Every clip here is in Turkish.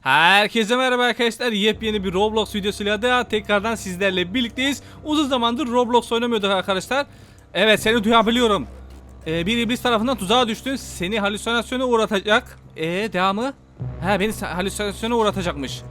Herkese merhaba arkadaşlar. Yepyeni bir Roblox videosuyla da tekrardan sizlerle birlikteyiz. Uzun zamandır Roblox oynamıyorduk arkadaşlar. Evet seni duyabiliyorum. Ee, bir iblis tarafından tuzağa düştün. Seni halüsinasyona uğratacak. Ee devamı? He beni halüsinasyona uğratacakmış.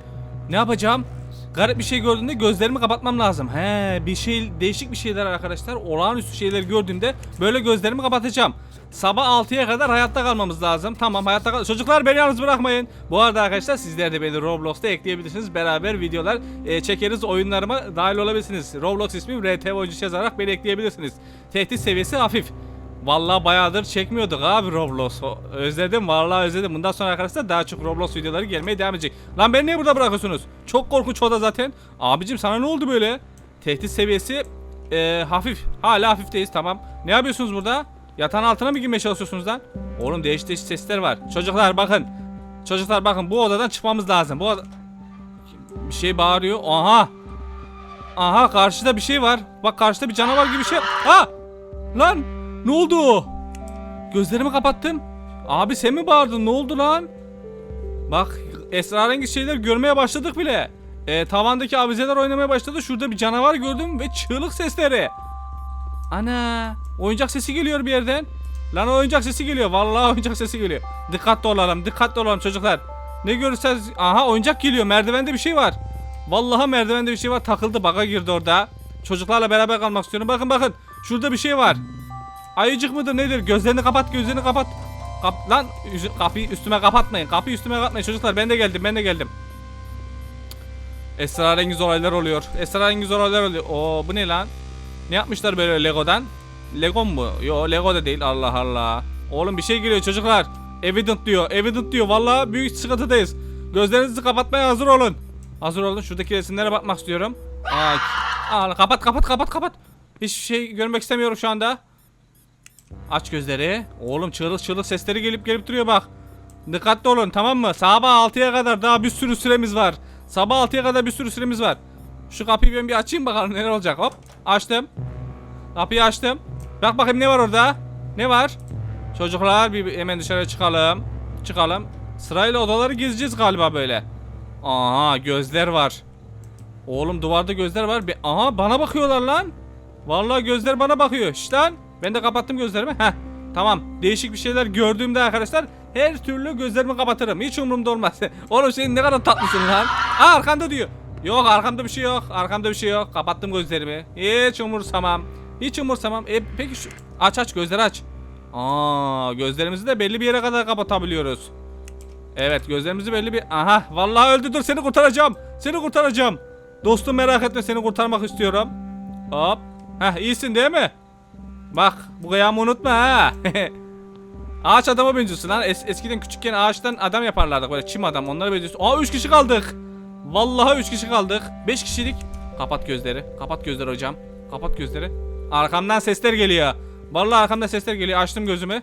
Ne yapacağım? Garip bir şey gördüğümde gözlerimi kapatmam lazım. He bir şey değişik bir şeyler arkadaşlar. Olağanüstü şeyler gördüğümde böyle gözlerimi kapatacağım. Sabah 6'ya kadar hayatta kalmamız lazım. Tamam hayatta kal. Çocuklar beni yalnız bırakmayın. Bu arada arkadaşlar sizler de beni Roblox'ta ekleyebilirsiniz. Beraber videolar e, çekeriz. Oyunlarıma dahil olabilirsiniz. Roblox ismim RTV oyuncu yazarak beni ekleyebilirsiniz. Tehdit seviyesi hafif. Vallahi bayağıdır çekmiyorduk abi Roblox. Özledim vallahi özledim. Bundan sonra arkadaşlar daha çok Roblox videoları gelmeye devam edecek. Lan beni niye burada bırakıyorsunuz? Çok korkunç o da zaten. Abicim sana ne oldu böyle? Tehdit seviyesi e, hafif. Hala hafifteyiz tamam. Ne yapıyorsunuz burada? Yatağın altına mı girmeye çalışıyorsunuz lan? Oğlum değişik değişik sesler var. Çocuklar bakın. Çocuklar bakın bu odadan çıkmamız lazım. Bu oda... Bir şey bağırıyor. Aha. Aha karşıda bir şey var. Bak karşıda bir canavar gibi bir şey. Ha! Lan! Ne oldu? Gözlerimi kapattım. Abi sen mi bağırdın? Ne oldu lan? Bak esrarengiz şeyler görmeye başladık bile. E, tavandaki avizeler oynamaya başladı. Şurada bir canavar gördüm ve çığlık sesleri. Ana! Oyuncak sesi geliyor bir yerden. Lan oyuncak sesi geliyor. Vallahi oyuncak sesi geliyor. Dikkatli olalım. Dikkatli olalım çocuklar. Ne görürseniz aha oyuncak geliyor. Merdivende bir şey var. Vallahi merdivende bir şey var. Takıldı baga girdi orada. Çocuklarla beraber kalmak istiyorum. Bakın bakın. Şurada bir şey var. Ayıcık mıdır nedir? Gözlerini kapat, gözlerini kapat. Kap lan kapıyı üstüme kapatmayın. Kapıyı üstüme kapatmayın çocuklar. Ben de geldim, ben de geldim. Esrarengiz olaylar oluyor. Esrarengiz olaylar oluyor. Oo bu ne lan? Ne yapmışlar böyle Lego'dan? Lego mu? Yo Lego da değil. Allah Allah. Oğlum bir şey geliyor çocuklar. Evident diyor. Evident diyor. Vallahi büyük sıkıntıdayız. Gözlerinizi kapatmaya hazır olun. Hazır olun. Şuradaki resimlere bakmak istiyorum. Aa, aa, kapat kapat kapat kapat. Hiçbir şey görmek istemiyorum şu anda. Aç gözleri. Oğlum çığlık çığlık sesleri gelip gelip duruyor bak. Dikkatli olun tamam mı? Sabah 6'ya kadar daha bir sürü süremiz var. Sabah 6'ya kadar bir sürü süremiz var. Şu kapıyı ben bir açayım bakalım neler olacak. Hop açtım. Kapıyı açtım. Bak bakayım ne var orada? Ne var? Çocuklar bir hemen dışarı çıkalım. Çıkalım. Sırayla odaları gezeceğiz galiba böyle. Aha gözler var. Oğlum duvarda gözler var. Aha bana bakıyorlar lan. Vallahi gözler bana bakıyor. Şşt lan. Ben de kapattım gözlerimi. Heh. Tamam. Değişik bir şeyler gördüğümde arkadaşlar her türlü gözlerimi kapatırım. Hiç umurumda olmaz. Oğlum sen ne kadar tatlısın lan. Aa arkanda diyor. Yok arkamda bir şey yok. Arkamda bir şey yok. Kapattım gözlerimi. Hiç umursamam. Hiç umursamam. E peki şu aç aç gözleri aç. Aa gözlerimizi de belli bir yere kadar kapatabiliyoruz. Evet gözlerimizi belli bir... Aha vallahi öldü dur seni kurtaracağım. Seni kurtaracağım. Dostum merak etme seni kurtarmak istiyorum. Hop. Heh iyisin değil mi? Bak bu kıyamı unutma ha. Ağaç adama benziyorsun lan. Es- eskiden küçükken ağaçtan adam yaparlardı böyle çim adam onlara benziyorsun. Aa 3 kişi kaldık. Vallahi 3 kişi kaldık. 5 kişilik. Kapat gözleri. Kapat gözleri hocam. Kapat gözleri. Arkamdan sesler geliyor. Vallahi arkamdan sesler geliyor. Açtım gözümü.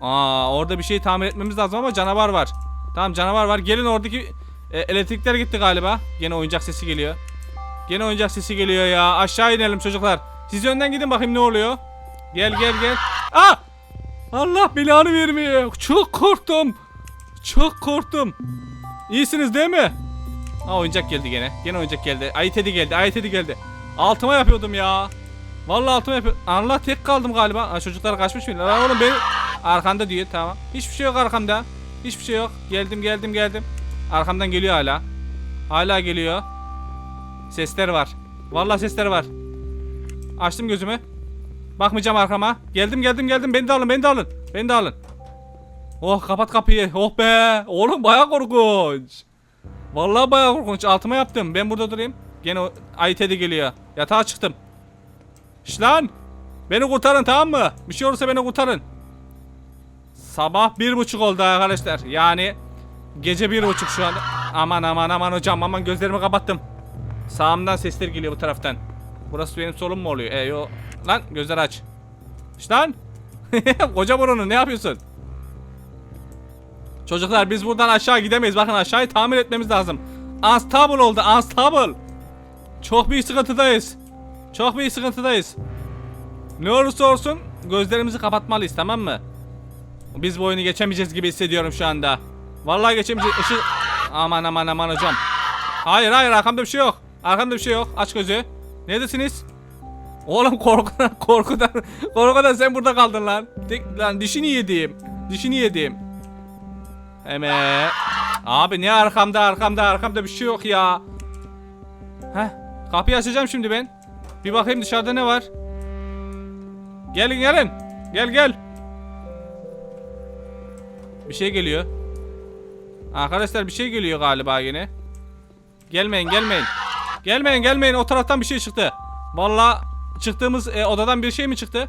Aa orada bir şey tamir etmemiz lazım ama canavar var. Tamam canavar var. Gelin oradaki e, elektrikler gitti galiba. Gene oyuncak sesi geliyor. Gene oyuncak sesi geliyor ya. Aşağı inelim çocuklar. Siz önden gidin bakayım ne oluyor. Gel gel gel. Aa! Allah belanı vermeye. Çok korktum. Çok korktum. İyisiniz değil mi? Aa oyuncak geldi gene. Gene oyuncak geldi. Ay Teddy geldi. Ay Teddy geldi. Altıma yapıyordum ya. Vallahi altıma yapıyordum. Allah tek kaldım galiba. Aa, çocuklar kaçmış mı? Lan oğlum beni... Arkanda diyor tamam. Hiçbir şey yok arkamda. Hiçbir şey yok. Geldim geldim geldim. Arkamdan geliyor hala. Hala geliyor. Sesler var. Vallahi sesler var. Açtım gözümü. Bakmayacağım arkama. Geldim geldim geldim. Beni de alın beni de alın. Beni de alın. Oh kapat kapıyı. Oh be. Oğlum baya korkunç. Vallahi baya korkunç. Altıma yaptım. Ben burada durayım. Gene o Ay Teddy geliyor. Yatağa çıktım. Şş lan. Beni kurtarın tamam mı? Bir şey olursa beni kurtarın. Sabah bir buçuk oldu arkadaşlar. Yani gece bir buçuk şu anda. Aman aman aman hocam aman gözlerimi kapattım. Sağımdan sesler geliyor bu taraftan. Burası benim solum mu oluyor? E yo. Lan gözler aç. İşte lan. Koca burunu ne yapıyorsun? Çocuklar biz buradan aşağı gidemeyiz. Bakın aşağıyı tamir etmemiz lazım. Unstable oldu. Unstable. Çok büyük sıkıntıdayız. Çok büyük sıkıntıdayız. Ne olursa olsun gözlerimizi kapatmalıyız tamam mı? Biz bu oyunu geçemeyeceğiz gibi hissediyorum şu anda. Vallahi geçemeyeceğim. Işık. Aman aman aman hocam. Hayır hayır arkamda bir şey yok. Arkamda bir şey yok. Aç gözü. Neredesiniz? Oğlum korkudan korkudan korkudan sen burada kaldın lan. Tek, lan dişini yediğim. Dişini yediğim. Hemen. Abi ne arkamda arkamda arkamda bir şey yok ya. Heh. Kapıyı açacağım şimdi ben. Bir bakayım dışarıda ne var. Gelin gelin. Gel gel. Bir şey geliyor. Arkadaşlar bir şey geliyor galiba yine. Gelmeyin gelmeyin. Gelmeyin gelmeyin o taraftan bir şey çıktı. Vallahi çıktığımız e, odadan bir şey mi çıktı?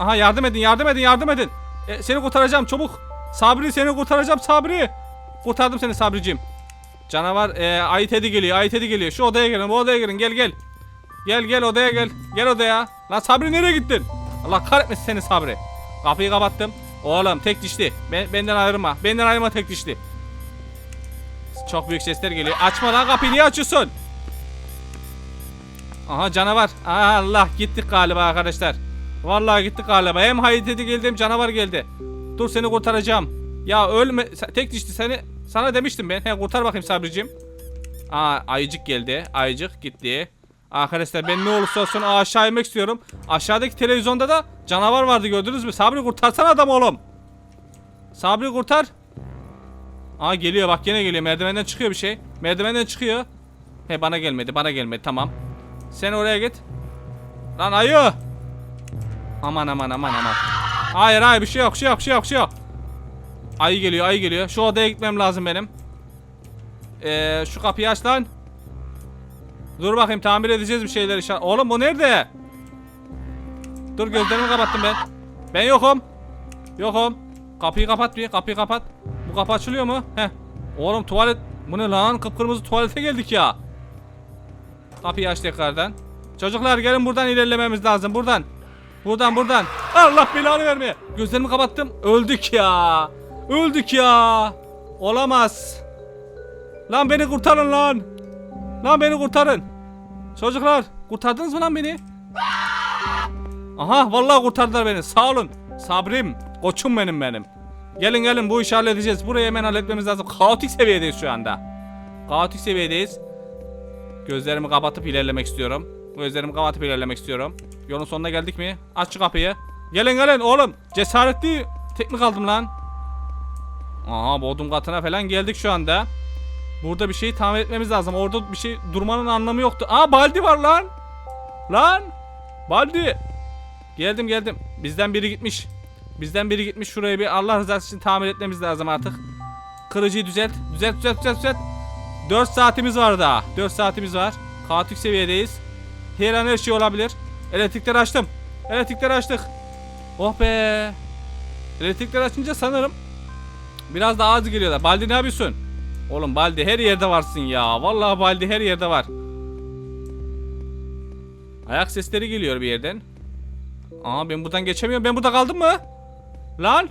Aha yardım edin yardım edin yardım edin. E, seni kurtaracağım çabuk. Sabri seni kurtaracağım Sabri. Kurtardım seni Sabriciğim. Canavar e, Ayı Teddy geliyor Ayı Teddy geliyor. Şu odaya girin bu odaya girin gel gel. Gel gel odaya gel. Gel odaya. Lan Sabri nereye gittin? Allah kahretmesin seni Sabri. Kapıyı kapattım. Oğlum tek dişli. Ben, benden ayrılma. Benden ayrılma tek dişli. Çok büyük sesler geliyor. Açma lan kapıyı niye açıyorsun? Aha canavar. Allah gittik galiba arkadaşlar. Vallahi gittik galiba. Hem Haydi geldi hem canavar geldi. Dur seni kurtaracağım. Ya ölme. Tek dişli seni sana demiştim ben. He kurtar bakayım Sabricim. Aa ayıcık geldi. Ayıcık gitti. Arkadaşlar ben ne olursa olsun aşağı inmek istiyorum. Aşağıdaki televizyonda da canavar vardı gördünüz mü? Sabri kurtarsana adam oğlum. Sabri kurtar. Aa geliyor bak yine geliyor. Merdivenden çıkıyor bir şey. Merdivenden çıkıyor. He bana gelmedi bana gelmedi tamam. Sen oraya git. Lan ayı. Aman aman aman aman. Hayır hayır bir şey yok bir şey yok bir şey yok şey yok. Ayı geliyor ayı geliyor. Şu odaya gitmem lazım benim. Ee, şu kapıyı aç lan. Dur bakayım tamir edeceğiz bir şeyler inşallah. Oğlum bu nerede? Dur gözlerimi kapattım ben. Ben yokum. Yokum. Kapıyı kapat bir kapıyı kapat. Bu kapı açılıyor mu? Heh. Oğlum tuvalet. Bu ne lan? Kıpkırmızı tuvalete geldik ya. Kapıyı aç tekrardan. Çocuklar gelin buradan ilerlememiz lazım. Buradan. Buradan buradan. Allah belanı vermeye. Gözlerimi kapattım. Öldük ya. Öldük ya. Olamaz. Lan beni kurtarın lan. Lan beni kurtarın. Çocuklar kurtardınız mı lan beni? Aha vallahi kurtardılar beni. Sağ olun. Sabrim. Koçum benim benim. Gelin gelin bu işi halledeceğiz. Burayı hemen halletmemiz lazım. Kaotik seviyedeyiz şu anda. Kaotik seviyedeyiz. Gözlerimi kapatıp ilerlemek istiyorum. Gözlerimi kapatıp ilerlemek istiyorum. Yolun sonuna geldik mi? Aç şu kapıyı. Gelin gelin oğlum. Cesaretli teknik aldım lan. Aha bodrum katına falan geldik şu anda. Burada bir şeyi tamir etmemiz lazım. Orada bir şey durmanın anlamı yoktu. Aa baldi var lan. Lan. Baldi. Geldim geldim. Bizden biri gitmiş. Bizden biri gitmiş. Şurayı bir Allah rızası için tamir etmemiz lazım artık. Kırıcıyı düzelt. Düzelt düzelt düzelt düzelt. 4 saatimiz var daha. 4 saatimiz var. Kaotik seviyedeyiz. Her an her şey olabilir. Elektrikleri açtım. Elektrikleri açtık. Oh be. Elektrikleri açınca sanırım biraz daha az geliyorlar. Baldi ne yapıyorsun? Oğlum Baldi her yerde varsın ya. Vallahi Baldi her yerde var. Ayak sesleri geliyor bir yerden. Aa ben buradan geçemiyorum. Ben burada kaldım mı? Lan.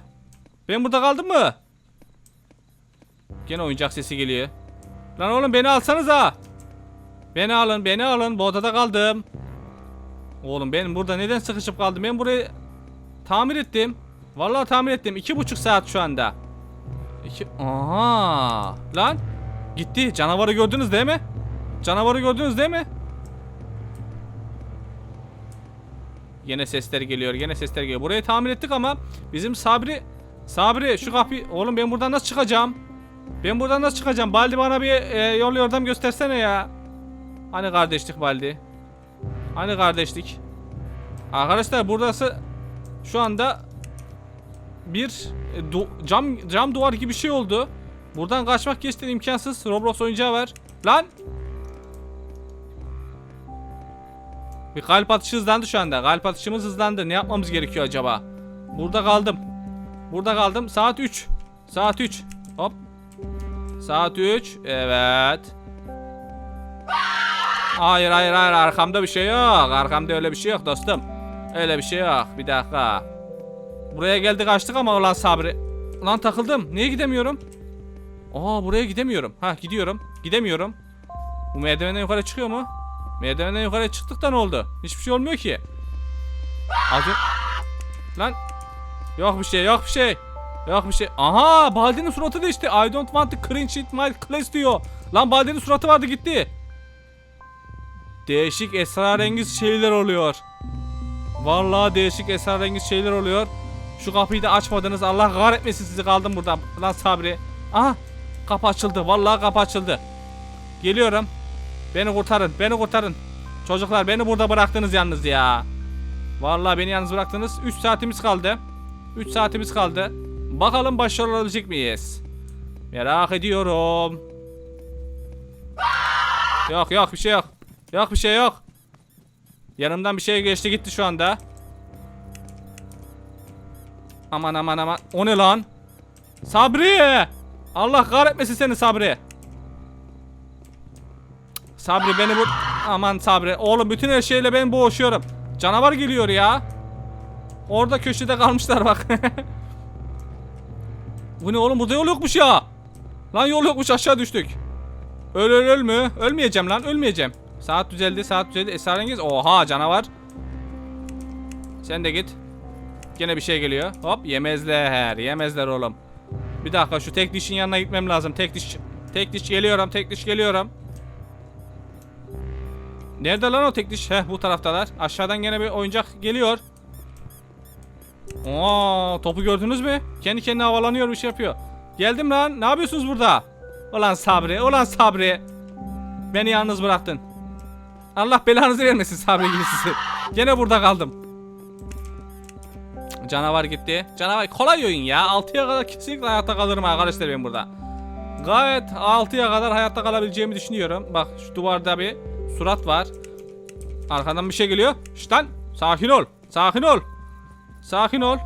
Ben burada kaldım mı? Gene oyuncak sesi geliyor. Lan oğlum beni alsanız ha. Beni alın, beni alın. Bu odada kaldım. Oğlum ben burada neden sıkışıp kaldım? Ben burayı tamir ettim. Vallahi tamir ettim. İki buçuk saat şu anda. İki... Aha. Lan. Gitti. Canavarı gördünüz değil mi? Canavarı gördünüz değil mi? Yine sesler geliyor. Yine sesler geliyor. Burayı tamir ettik ama bizim Sabri Sabri şu kapıyı oğlum ben buradan nasıl çıkacağım? Ben buradan nasıl çıkacağım? Baldi bana bir e, yol yordam göstersene ya. Hani kardeşlik Baldi? Hani kardeşlik? Arkadaşlar burası şu anda bir e, du- cam cam duvar gibi bir şey oldu. Buradan kaçmak gerçekten imkansız. Roblox oyuncağı var. Lan! Bir kalp atışı hızlandı şu anda. Kalp atışımız hızlandı. Ne yapmamız gerekiyor acaba? Burada kaldım. Burada kaldım. Saat 3. Saat 3. Hop. Saat 3. Evet. Hayır hayır hayır arkamda bir şey yok. Arkamda öyle bir şey yok dostum. Öyle bir şey yok. Bir dakika. Buraya geldik açtık ama ulan Sabri. Ulan takıldım. Niye gidemiyorum? Aa buraya gidemiyorum. Ha gidiyorum. Gidemiyorum. Bu merdivenden yukarı çıkıyor mu? Merdivenden yukarı çıktık da ne oldu? Hiçbir şey olmuyor ki. Az ön- Lan. Yok bir şey yok bir şey. Yok bir şey. Aha Baldi'nin suratı değişti. I don't want to cringe it my class diyor. Lan Baldi'nin suratı vardı gitti. Değişik esrarengiz şeyler oluyor. Vallahi değişik esrarengiz şeyler oluyor. Şu kapıyı da açmadınız. Allah kahretmesin sizi kaldım burada. Lan Sabri. Aha kapı açıldı. Vallahi kapı açıldı. Geliyorum. Beni kurtarın. Beni kurtarın. Çocuklar beni burada bıraktınız yalnız ya. Vallahi beni yalnız bıraktınız. 3 saatimiz kaldı. 3 saatimiz kaldı. Bakalım başarılı olabilecek miyiz? Merak ediyorum. Yok yok bir şey yok. Yok bir şey yok. Yanımdan bir şey geçti gitti şu anda. Aman aman aman. O ne lan? Sabri! Allah kahretmesin seni Sabri. Sabri beni bu... Aman Sabri. Oğlum bütün her şeyle ben boğuşuyorum. Canavar geliyor ya. Orada köşede kalmışlar bak. bu ne oğlum burada yol yokmuş ya. Lan yol yokmuş aşağı düştük. Öl öl öl mü? Ölmeyeceğim lan ölmeyeceğim. Saat düzeldi saat düzeldi. Esrarengiz. Oha canavar. Sen de git. Gene bir şey geliyor. Hop yemezler. Yemezler oğlum. Bir dakika şu tek dişin yanına gitmem lazım. Tek diş. Tek diş geliyorum. Tek diş geliyorum. Nerede lan o tek? Heh bu taraftalar. Aşağıdan gene bir oyuncak geliyor. Oo, topu gördünüz mü? Kendi kendine havalanıyor bir şey yapıyor. Geldim lan. Ne yapıyorsunuz burada? Ulan Sabri. Ulan Sabri. Beni yalnız bıraktın. Allah belanızı vermesin Sabri gibi sizi. Gene burada kaldım. Canavar gitti. Canavar kolay oyun ya. 6'ya kadar kesinlikle hayatta kalırım arkadaşlar ben burada. Gayet 6'ya kadar hayatta kalabileceğimi düşünüyorum. Bak şu duvarda bir surat var. Arkadan bir şey geliyor. Şşt lan. Sakin ol. Sakin ol. Sakin ol.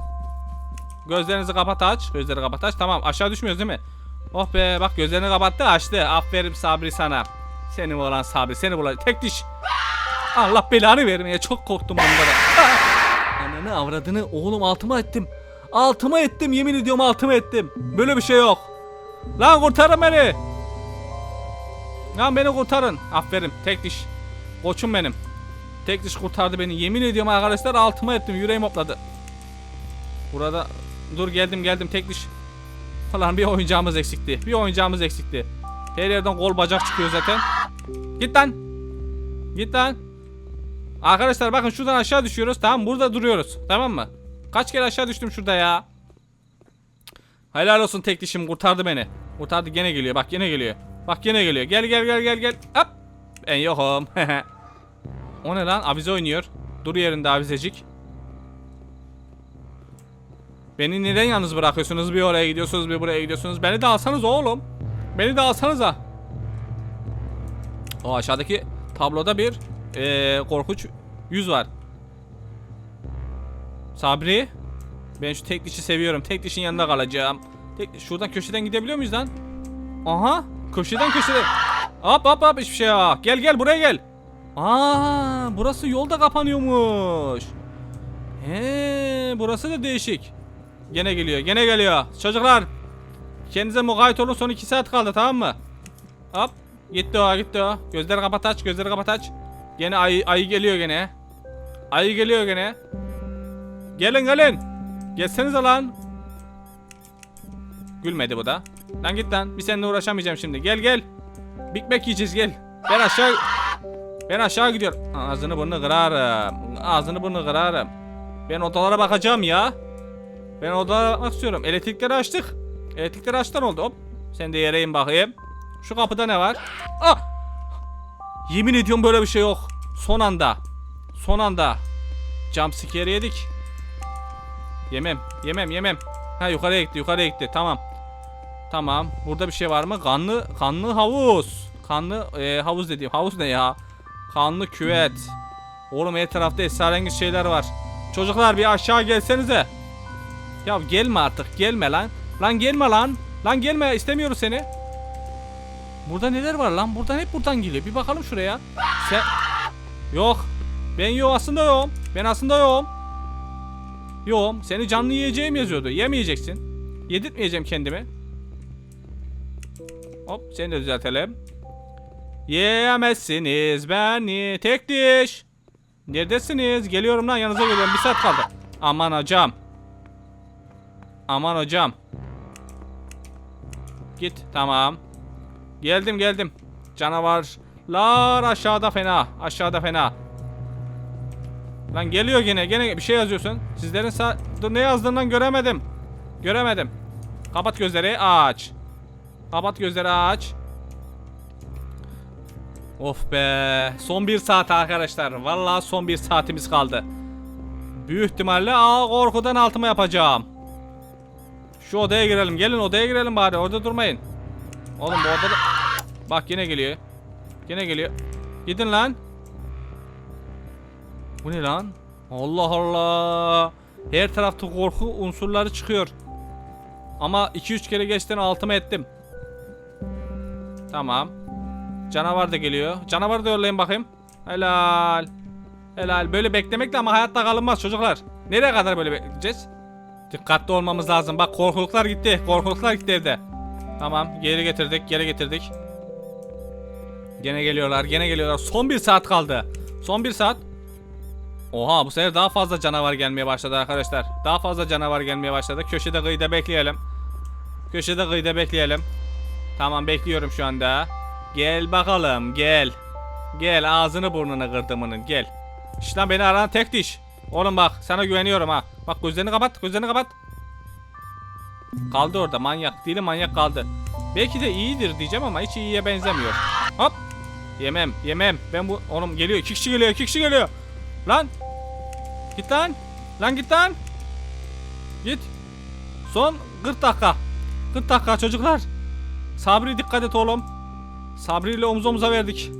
Gözlerinizi kapat aç. Gözleri kapat aç. Tamam aşağı düşmüyoruz değil mi? Oh be bak gözlerini kapattı açtı. Aferin Sabri sana. Seni olan Sabri seni bulan tek diş. Allah belanı vermeye çok korktum onlara. Ah! Ananı avradını oğlum altıma ettim. Altıma ettim yemin ediyorum altıma ettim. Böyle bir şey yok. Lan kurtarın beni. Lan beni kurtarın. Aferin tek diş. Koçum benim. Tek diş kurtardı beni. Yemin ediyorum arkadaşlar altıma ettim. Yüreğim hopladı. Burada dur geldim geldim tek diş. Falan bir oyuncağımız eksikti. Bir oyuncağımız eksikti. Her yerden kol bacak çıkıyor zaten. Git lan. Git lan. Arkadaşlar bakın şuradan aşağı düşüyoruz. Tamam burada duruyoruz. Tamam mı? Kaç kere aşağı düştüm şurada ya. Helal olsun tek dişim kurtardı beni. Kurtardı gene geliyor. Bak gene geliyor. Bak gene geliyor. Gel gel gel gel gel. Hop. Ben yokum. o ne lan? Avize oynuyor. Dur yerinde avizecik. Beni neden yalnız bırakıyorsunuz? Bir oraya gidiyorsunuz, bir buraya gidiyorsunuz. Beni de alsanız oğlum. Beni de alsanıza. O aşağıdaki tabloda bir eee, korkunç yüz var. Sabri. Ben şu tek dişi seviyorum. Tek dişin yanında kalacağım. Tek, şuradan köşeden gidebiliyor muyuz lan? Aha. Köşeden köşeden. Hop hop hop hiçbir şey yok. Gel gel buraya gel. Aa, burası yolda kapanıyormuş. He, burası da değişik. Gene geliyor, gene geliyor. Çocuklar, kendinize mukayyet olun. Son 2 saat kaldı, tamam mı? Hop, gitti o, gitti o. Gözleri kapat aç, gözleri kapat aç. Gene ayı, ayı geliyor gene. Ayı geliyor gene. Gelin gelin. Gelsenize lan. Gülmedi bu da. Lan git lan. Bir seninle uğraşamayacağım şimdi. Gel gel. Big Mac yiyeceğiz gel. Ben aşağı ben aşağı gidiyorum. Ağzını burnunu kırarım. Ağzını burnunu kırarım. Ben odalara bakacağım ya. Ben odalara bakmak istiyorum. Elektrikleri açtık. Elektrikleri açtan oldu. Hop. Sen de yere in bakayım. Şu kapıda ne var? Ah! Yemin ediyorum böyle bir şey yok. Son anda. Son anda. Jump scare yedik. Yemem. Yemem yemem. Ha yukarıya gitti yukarıya gitti. Tamam. Tamam. Burada bir şey var mı? Kanlı kanlı havuz. Kanlı e, havuz dediğim. Havuz ne ya? Kanlı küvet. Oğlum her tarafta esrarengiz şeyler var. Çocuklar bir aşağı gelsenize. Ya gelme artık gelme lan. Lan gelme lan. Lan gelme istemiyoruz seni. Burada neler var lan? Buradan hep buradan geliyor. Bir bakalım şuraya. Sen... Yok. Ben yok aslında yokum. Ben aslında yokum. Yokum. Seni canlı yiyeceğim yazıyordu. Yemeyeceksin. Yedirtmeyeceğim kendimi. Hop seni de düzeltelim. Yiyemezsiniz beni tek diş. Neredesiniz? Geliyorum lan yanınıza geliyorum. Bir saat kaldı. Aman hocam. Aman hocam. Git. Tamam. Geldim geldim. Canavarlar aşağıda fena. Aşağıda fena. Lan geliyor gene. Gene bir şey yazıyorsun. Sizlerin ne yazdığından göremedim. Göremedim. Kapat gözleri aç. Kapat gözleri aç. Of be. Son bir saat arkadaşlar. Vallahi son bir saatimiz kaldı. Büyük ihtimalle aa korkudan altıma yapacağım. Şu odaya girelim. Gelin odaya girelim bari. Orada durmayın. Oğlum bu odada... Bak yine geliyor. Yine geliyor. Gidin lan. Bu ne lan? Allah Allah. Her tarafta korku unsurları çıkıyor. Ama 2-3 kere geçten altıma ettim. Tamam. Canavar da geliyor. Canavar da yollayın bakayım. Helal. Helal. Böyle beklemekle ama hayatta kalınmaz çocuklar. Nereye kadar böyle bekleyeceğiz? Dikkatli olmamız lazım. Bak korkuluklar gitti. Korkuluklar gitti evde. Tamam. Geri getirdik. Geri getirdik. Gene geliyorlar. Gene geliyorlar. Son bir saat kaldı. Son bir saat. Oha bu sefer daha fazla canavar gelmeye başladı arkadaşlar. Daha fazla canavar gelmeye başladı. Köşede kıyıda bekleyelim. Köşede kıyıda bekleyelim. Tamam bekliyorum şu anda. Gel bakalım gel. Gel ağzını burnunu kırdımının gel. İşte lan beni arayan tek diş. Oğlum bak sana güveniyorum ha. Bak gözlerini kapat gözlerini kapat. Kaldı orada manyak. Dili manyak kaldı. Belki de iyidir diyeceğim ama hiç iyiye benzemiyor. Hop. Yemem yemem. Ben bu oğlum geliyor. İki kişi geliyor iki kişi geliyor. Lan. Git lan. Lan git lan. Git. Son 40 dakika. 40 dakika çocuklar. Sabri dikkat et oğlum. Sabri ile omuz omuza verdik.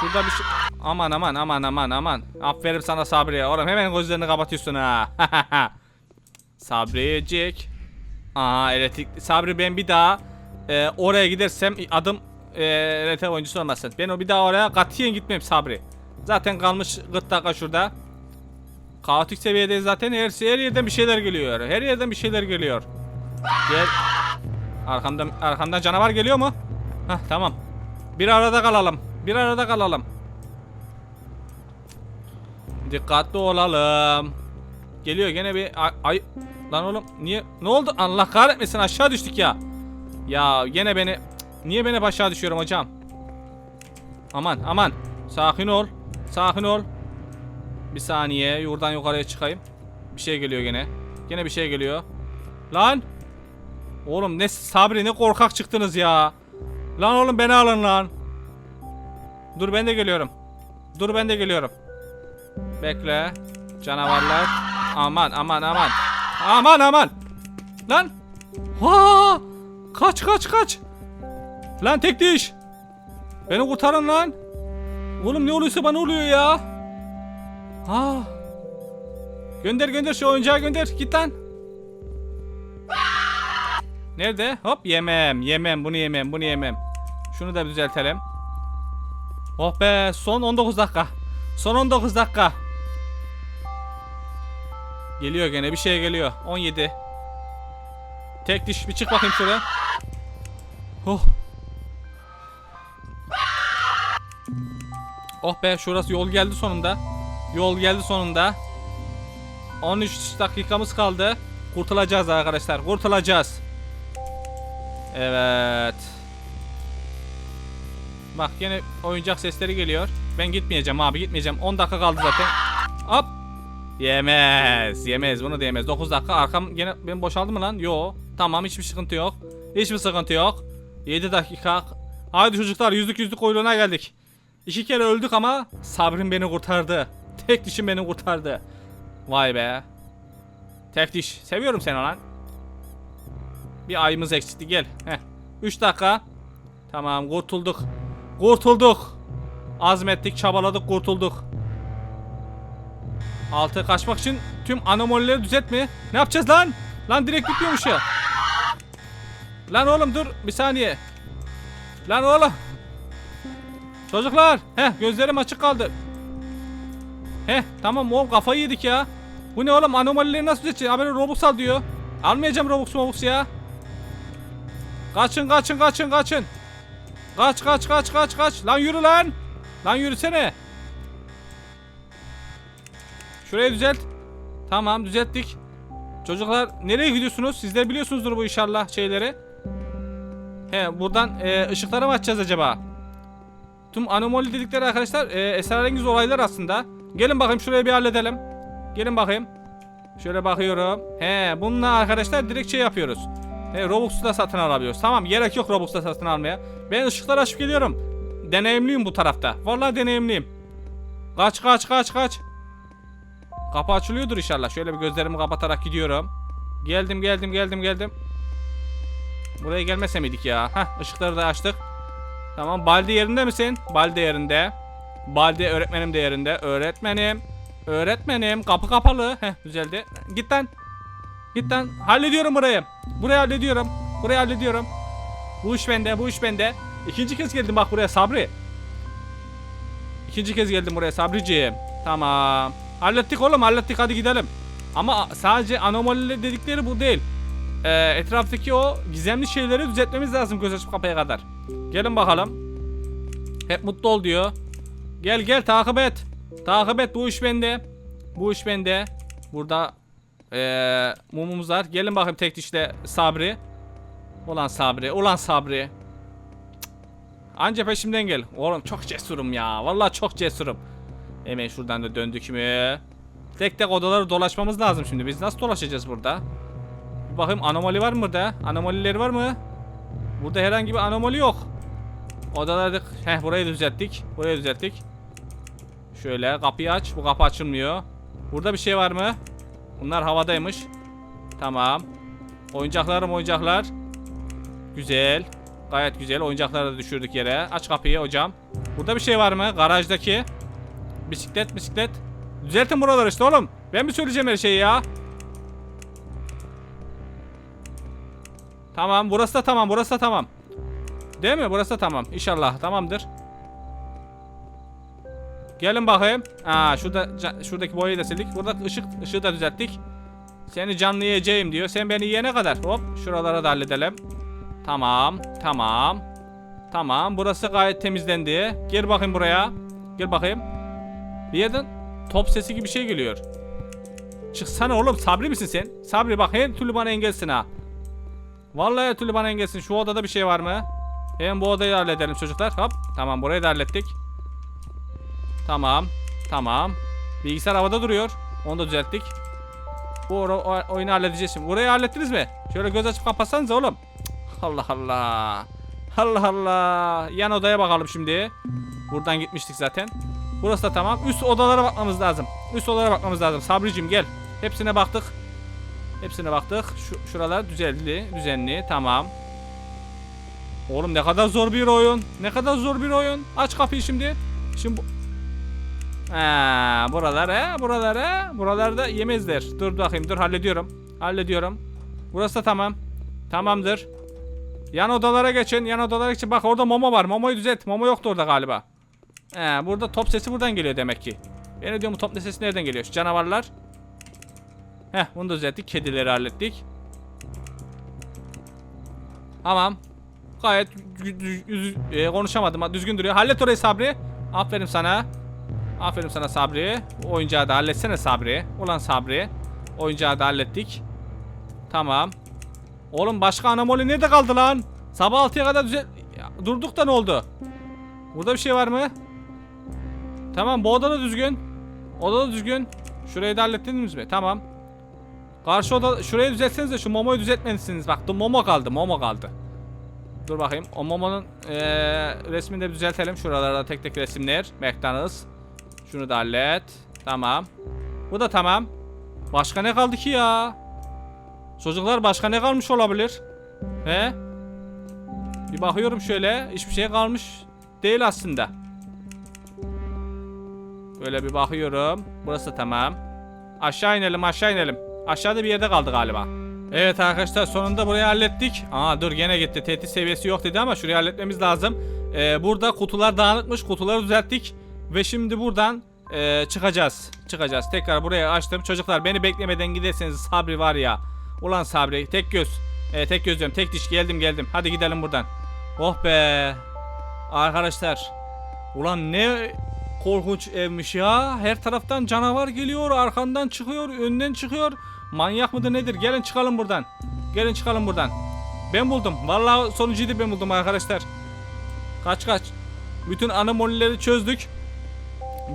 Şurada bir şey... Aman aman aman aman aman. Aferin sana Sabri. Oğlum hemen gözlerini kapatıyorsun ha. Sabricik. Aa elektrikli. Sabri ben bir daha e, oraya gidersem adım e, RT oyuncusu olmasın. Ben o bir daha oraya katiyen gitmem Sabri. Zaten kalmış 40 dakika şurada. Kaotik seviyede zaten her, her yerden bir şeyler geliyor. Her yerden bir şeyler geliyor. Gel. Arkamdan arkamdan canavar geliyor mu? Hah tamam. Bir arada kalalım. Bir arada kalalım. Dikkatli olalım. Geliyor gene bir ay, ay- lan oğlum niye ne oldu? Allah kahretmesin aşağı düştük ya. Ya gene beni niye beni aşağı düşüyorum hocam? Aman aman. Sakin ol. Sakin ol. Bir saniye yurdan yukarıya çıkayım. Bir şey geliyor gene. Gene bir şey geliyor. Lan. Oğlum ne sabri ne korkak çıktınız ya. Lan oğlum beni alın lan. Dur ben de geliyorum. Dur ben de geliyorum. Bekle. Canavarlar. Aman aman aman. Aman aman. Lan. Ha! Kaç kaç kaç. Lan tek diş. Beni kurtarın lan. Oğlum ne oluyorsa bana oluyor ya. Ha. Gönder gönder şu oyuncağı gönder. Git lan. Nerede? Hop yemem. Yemem. Bunu yemem. Bunu yemem. Şunu da düzeltelim. Oh be. Son 19 dakika. Son 19 dakika. Geliyor gene. Bir şey geliyor. 17. Tek diş. Bir çık bakayım şuraya. Oh. Oh be şurası yol geldi sonunda. Yol geldi sonunda. 13 dakikamız kaldı. Kurtulacağız arkadaşlar. Kurtulacağız. Evet. Bak yine oyuncak sesleri geliyor. Ben gitmeyeceğim abi gitmeyeceğim. 10 dakika kaldı zaten. Hop. Yemez. Yemez. Bunu da yemez. 9 dakika. Arkam gene ben boşaldı mı lan? Yo. Tamam hiçbir sıkıntı yok. Hiçbir sıkıntı yok. 7 dakika. Haydi çocuklar yüzlük yüzlük oyununa geldik. İki kere öldük ama sabrım beni kurtardı. Tek dişim beni kurtardı. Vay be. Tek diş. Seviyorum seni lan. Bir ayımız eksikti gel. Heh. 3 dakika. Tamam kurtulduk. Kurtulduk. Azmettik, çabaladık, kurtulduk. Altı kaçmak için tüm anomalileri düzeltme. Ne yapacağız lan? Lan direkt bitmiyormuş ya. Lan oğlum dur bir saniye. Lan oğlum. Çocuklar. Heh gözlerim açık kaldı. Heh tamam oğlum kafayı yedik ya. Bu ne oğlum anomalileri nasıl düzelteceğiz? Haberi Robux al diyor. Almayacağım Robux Robux ya. Kaçın kaçın kaçın kaçın. Kaç kaç kaç kaç kaç. Lan yürü lan. Lan yürüsene. Şurayı düzelt. Tamam düzelttik. Çocuklar nereye gidiyorsunuz? Sizler biliyorsunuzdur bu inşallah şeyleri. He buradan e, ışıkları mı açacağız acaba? Tüm anomali dedikleri arkadaşlar e, esrarengiz olaylar aslında. Gelin bakayım şuraya bir halledelim. Gelin bakayım. Şöyle bakıyorum. He bununla arkadaşlar direkt şey yapıyoruz. He Robux'u da satın alabiliyoruz. Tamam gerek yok Robux'u da satın almaya. Ben ışıkları açıp geliyorum. Deneyimliyim bu tarafta. Vallahi deneyimliyim. Kaç kaç kaç kaç. Kapı açılıyordur inşallah. Şöyle bir gözlerimi kapatarak gidiyorum. Geldim geldim geldim geldim. Buraya gelmese miydik ya? Hah ışıkları da açtık. Tamam Baldi yerinde misin? Baldi yerinde. Baldi öğretmenim de yerinde. Öğretmenim. Öğretmenim kapı kapalı. Heh düzeldi. Git lan. Git lan. Hallediyorum burayı. Burayı hallediyorum. Burayı hallediyorum. Bu iş bende bu iş bende. İkinci kez geldim bak buraya Sabri. İkinci kez geldim buraya Sabriciğim. Tamam. Hallettik oğlum hallettik hadi gidelim. Ama sadece anomali dedikleri bu değil. Ee, etraftaki o gizemli şeyleri düzeltmemiz lazım göz açıp kapaya kadar. Gelin bakalım. Hep mutlu ol diyor. Gel gel takip et. Takip et bu iş bende. Bu iş bende. Burada ee, mumumuz var. Gelin bakayım tek dişle Sabri. Ulan Sabri. Ulan Sabri. Anca peşimden gel. Oğlum çok cesurum ya. Vallahi çok cesurum. Hemen şuradan da döndük mü? Tek tek odaları dolaşmamız lazım şimdi. Biz nasıl dolaşacağız burada? Bir bakayım anomali var mı burada? Anomalileri var mı? Burada herhangi bir anomali yok. Odalarda... Heh burayı düzelttik. Burayı düzelttik. Şöyle kapıyı aç. Bu kapı açılmıyor. Burada bir şey var mı? Bunlar havadaymış. Tamam. Oyuncaklarım oyuncaklar. Güzel. Gayet güzel. Oyuncakları da düşürdük yere. Aç kapıyı hocam. Burada bir şey var mı? Garajdaki. Bisiklet bisiklet. Düzeltin buraları işte oğlum. Ben mi söyleyeceğim her şeyi ya? Tamam burası da tamam burası da tamam. Değil mi? Burası da tamam. İnşallah tamamdır. Gelin bakayım. Aa şurada şuradaki boyayı da sildik. Burada ışık ışığı da düzelttik. Seni canlı yiyeceğim diyor. Sen beni yiyene kadar. Hop şuralara da halledelim. Tamam. Tamam. Tamam. Burası gayet temizlendi. Gel bakayım buraya. Gel bakayım. Bir yerden top sesi gibi bir şey geliyor. Çıksana oğlum. Sabri misin sen? Sabri bak her türlü bana engelsin ha. Vallahi her türlü bana engelsin. Şu odada bir şey var mı? Hemen bu odayı da halledelim çocuklar. Hop. Tamam burayı da hallettik. Tamam. Tamam. Bilgisayar havada duruyor. Onu da düzelttik. Bu oyunu halledeceğiz şimdi. Burayı hallettiniz mi? Şöyle göz açıp kapatsanız oğlum. Allah Allah. Allah Allah. Yan odaya bakalım şimdi. Buradan gitmiştik zaten. Burası da tamam. Üst odalara bakmamız lazım. Üst odalara bakmamız lazım. Sabricim gel. Hepsine baktık. Hepsine baktık. Şu, şuralar düzenli. Düzenli. Tamam. Oğlum ne kadar zor bir oyun. Ne kadar zor bir oyun. Aç kapıyı şimdi. Şimdi bu... Ha, buralar he, buralar he. Buralarda yemezler. Dur bakayım, dur hallediyorum. Hallediyorum. Burası da tamam. Tamamdır. Yan odalara geçin, yan odalara geçin. Bak orada Momo var. Momo'yu düzelt. Momo yoktu orada galiba. He, burada top sesi buradan geliyor demek ki. Ben ne diyorum top sesi nereden geliyor? Şu canavarlar. Heh, bunu da düzelttik. Kedileri hallettik. Tamam. Gayet e, konuşamadım. Düzgün duruyor. Hallet orayı Sabri. Aferin sana. Aferin sana Sabri. Bu oyuncağı da halletsene Sabri. Ulan Sabri. Oyuncağı da hallettik. Tamam. Oğlum başka anomali nerede kaldı lan? Sabah 6'ya kadar düzel... Durduk da ne oldu? Burada bir şey var mı? Tamam bu oda da düzgün. Oda da düzgün. Şurayı da hallettiniz mi? Tamam. Karşı oda... Şurayı düzeltseniz de şu Momo'yu düzeltmelisiniz. Bak Momo kaldı. Momo kaldı. Dur bakayım. O Momo'nun eee resmini de düzeltelim. Şuralarda tek tek resimler. McDonald's. Şunu da hallet. Tamam. Bu da tamam. Başka ne kaldı ki ya? Çocuklar başka ne kalmış olabilir? He? Bir bakıyorum şöyle. Hiçbir şey kalmış değil aslında. Böyle bir bakıyorum. Burası tamam. Aşağı inelim aşağı inelim. Aşağıda bir yerde kaldı galiba. Evet arkadaşlar sonunda burayı hallettik. Aa dur gene gitti. Tehdit seviyesi yok dedi ama şurayı halletmemiz lazım. Ee, burada kutular dağınıkmış. Kutuları düzelttik. Ve şimdi buradan e, çıkacağız. Çıkacağız. Tekrar buraya açtım. Çocuklar beni beklemeden giderseniz Sabri var ya. Ulan Sabri tek göz. E, tek göz diyorum. Tek diş geldim geldim. Hadi gidelim buradan. Oh be. Arkadaşlar. Ulan ne korkunç evmiş ya. Her taraftan canavar geliyor. Arkandan çıkıyor. Önden çıkıyor. Manyak mıdır nedir? Gelin çıkalım buradan. Gelin çıkalım buradan. Ben buldum. Vallahi sonuncuyu da ben buldum arkadaşlar. Kaç kaç. Bütün anomalileri çözdük.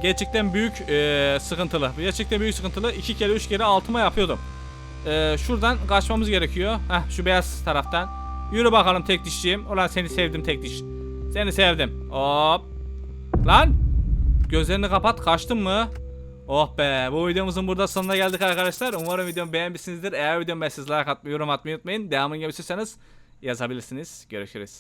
Gerçekten büyük eee, sıkıntılı. Gerçekten büyük sıkıntılı. İki kere üç kere altıma yapıyordum. Eee, şuradan kaçmamız gerekiyor. Heh şu beyaz taraftan. Yürü bakalım tek dişçiyim. Ulan seni sevdim tek diş. Seni sevdim. Hop. Lan. Gözlerini kapat. Kaçtın mı? Oh be. Bu videomuzun burada sonuna geldik arkadaşlar. Umarım videomu beğenmişsinizdir. Eğer videomu beğendiyseniz like atmayı, yorum atmayı unutmayın. Devamını istiyorsanız yazabilirsiniz. Görüşürüz.